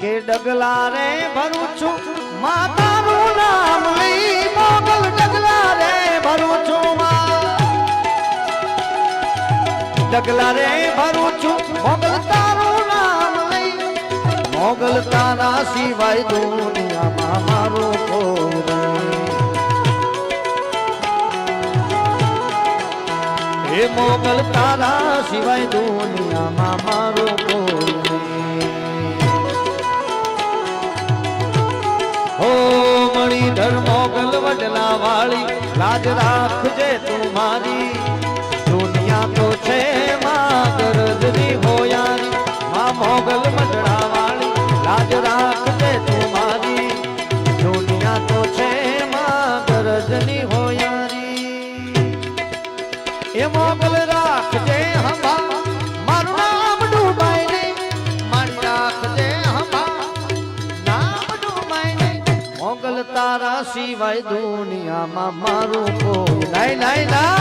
કે ડગલા રે ભરું છું. માતાનું નામ લઈ મોગલ ડગલા રે ભરું છું ડગલા રે ભરું છું. મોગલ તારું નામ લઈ. મોગલ તારા સિવાય દુનિયામાં મારું કોર હે મોગલ તારા સિવાય દુનિયામાં મણીધર મોગલ વડલા વાળી લાજ રાખજે તું મારી. દુનિયા તો છે માં ગરજની હોયારી માં મોગલ વડલા વાળી લાજ રાખજે તું મારી. દુનિયા તો છે માં ગરજની હોયારી એ મોગલ રાખજે હમા તારા સિવાય દુનિયામાં મારું કોઈ નહીં નહીં નહીં